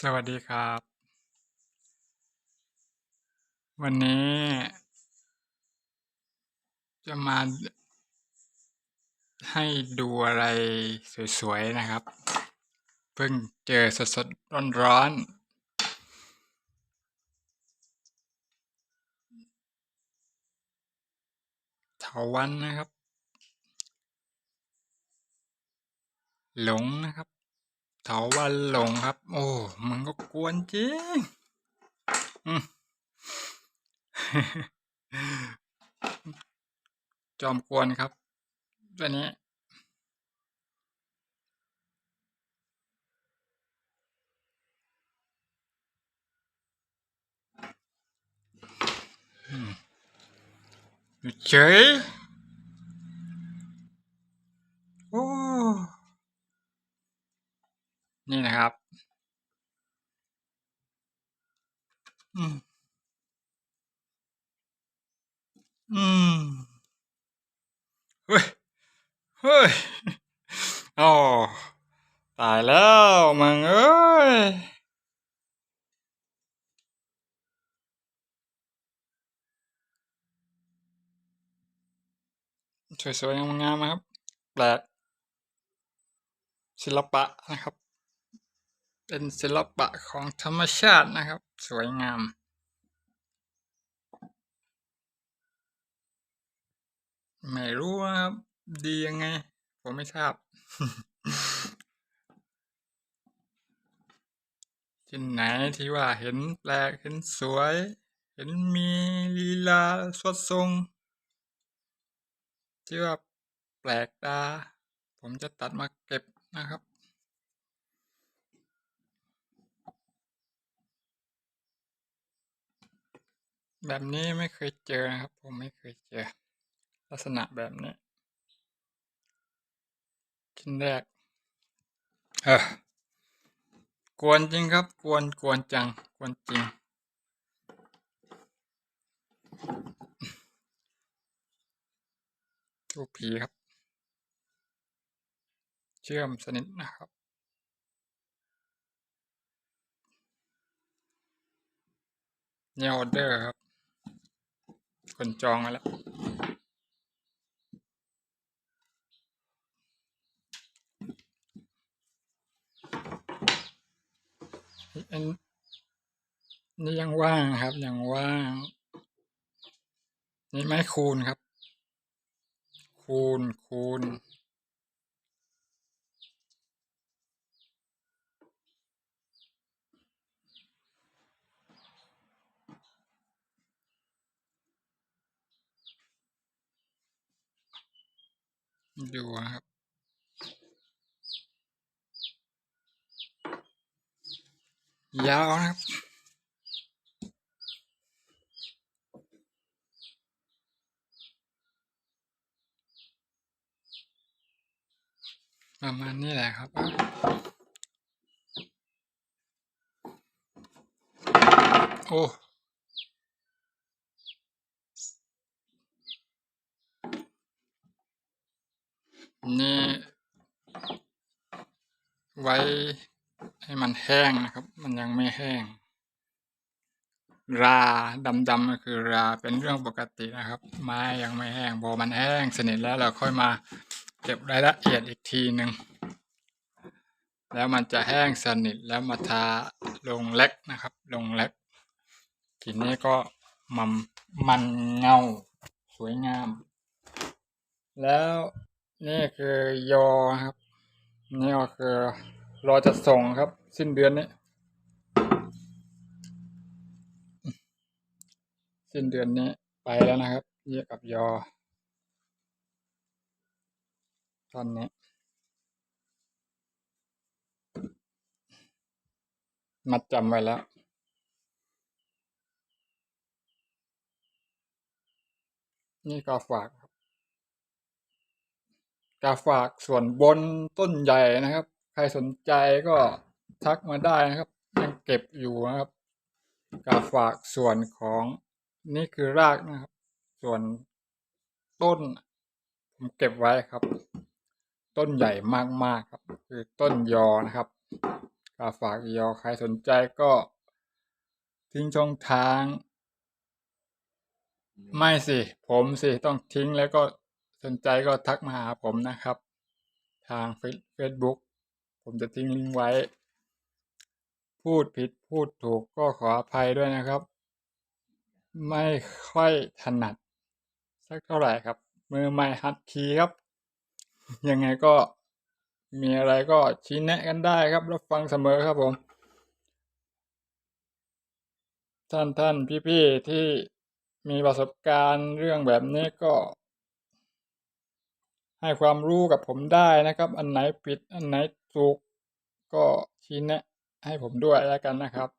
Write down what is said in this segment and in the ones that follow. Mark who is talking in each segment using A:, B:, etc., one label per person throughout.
A: สวัสดีครับ วันนี้ จะมาให้ดูอะไรสวยๆนะครับ เพิ่งเจอสดๆร้อนๆเถาวัลย์นะครับ หลงนะครับ เถาวัลย์หลงครับ โอ้มันก็กวนจริงจอมกวนครับตัวนี้อืมอยู่เฉย โอ้ นี่นะครับ อืม อืม เฮ้ย เฮ้ยโอ้ตายแล้วมึงเอ้ยสวยๆงามๆนะครับ แปลกศิลปะนะครับ เป็นศิลปะของธรรมชาตินะครับ สวยงามไม่รู้นะครับ ดียังไง ผมไม่ทราบที่ไหนที่ว่าเห็นแปลกเห็นสวย เห็นมีลีลาสวดทรง ที่ว่าแปลกตา ผมจะตัดมาเก็บนะครับแบบนี้ไม่เคยเจอนะครับ ผมไม่เคยเจอ ลักษณะแบบนี้ ชิ้นแรก เออกวนจริงครับ กวนกวนจัง กวนจริง ทูปผีครับ เชื่อมสนิทนะครับเนี่ยออเดอร์ครับ คนจองมาแล้ว อัน นี่ยังว่างครับ ยังว่าง นี่ไม้คูนครับ คูนคูนดูครับ ยาวนะครับ ประมาณนี้แหละครับ โอ้นี่ไว้ให้มันแห้งนะครับ มันยังไม่แห้ง ราดำๆก็คือราเป็นเรื่องปกตินะครับ ไม้ยังไม่แห้งพอมันแห้งสนิทแล้วเราค่อยมา เก็บรายละเอียดอีกทีหนึ่งแล้วมันจะแห้งสนิทแล้วมาทาลงแล็กนะครับ ลงแล็กทีนี้ก็มันมันเงาสวยงาม แล้วนี่คือยอครับนี่ก็คือรอจัดส่งครับ สิ้นเดือนนี้ สิ้นเดือนนี้ไปแล้วนะครับเยียกับยอ ตอนนี้ มัดจำไว้แล้ว นี่กาฝากครับกาฝากส่วนบนต้นใหญ่นะครับ ใครสนใจก็ทักมาได้นะครับ ยังเก็บอยู่นะครับกาฝากส่วนของนี่คือรากนะครับ ส่วนต้นผมเก็บไว้ครับ ต้นใหญ่มากๆครับ คือต้นยอนะครับก็ฝากอีกอยใครสนใจก็ ทิ้งช่องทาง ไม่สิ ผมสิ ต้องทิ้งแล้วก็สนใจก็ทักมาหาผมนะครับ ทางเฟซบุ๊กผมจะทิ้งลิงก์ไว้ พูดผิดพูดถูกก็ขออภัยด้วยนะครับ ไม่ค่อยถนัด สักเท่าไหร่ครับ มือใหม่ฮัดคีย์ครับ ยังไงก็มีอะไรก็ชี้แนะกันได้ครับรับฟังเสมอครับผม ท่านท่านพี่ๆที่มีประสบการณ์เรื่องแบบนี้ก็ ให้ความรู้กับผมได้นะครับ อันไหนผิดอันไหนถูกก็ชี้แนะให้ผมด้วยแล้วกันนะครับ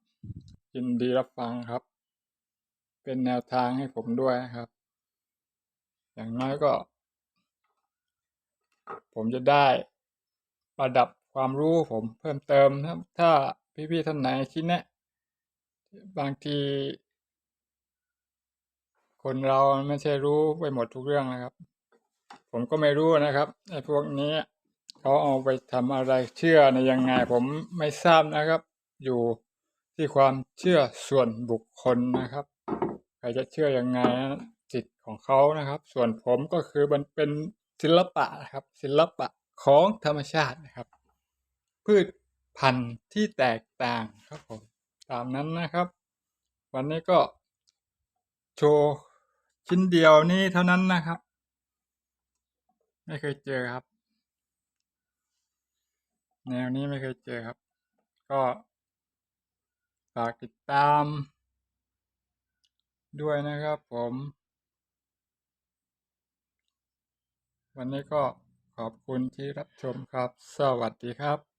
A: ยินดีรับฟังครับ เป็นแนวทางให้ผมด้วยนะครับ อย่างน้อยก็ ผมจะได้ประดับความรู้ผมเพิ่มเติมนะครับ ถ้าพี่ๆท่านไหนชี้แนะ บางที คนเราไม่ใช่รู้ไปหมดทุกเรื่องนะครับ ผมก็ไม่รู้นะครับไอ้พวกนี้เขาเอาไปทำอะไรเชื่อในยังไง ผมไม่ทราบนะครับ อยู่ที่ความเชื่อส่วนบุคคลนะครับใครจะเชื่อยังไงจิตของเขานะครับ ส่วนผมก็คือมันเป็น ศิลปะนะครับ ศิลปะของธรรมชาตินะครับ พืชพันธุ์ที่แตกต่างครับผมตามนั้นนะครับ วันนี้ก็โชว์ชิ้นเดียวนี้เท่านั้นนะครับ ไม่เคยเจอครับ แนวนี้ไม่เคยเจอครับ ก็ฝากติดตามด้วยนะครับผม วันนี้ก็ขอบคุณที่รับชมครับ สวัสดีครับ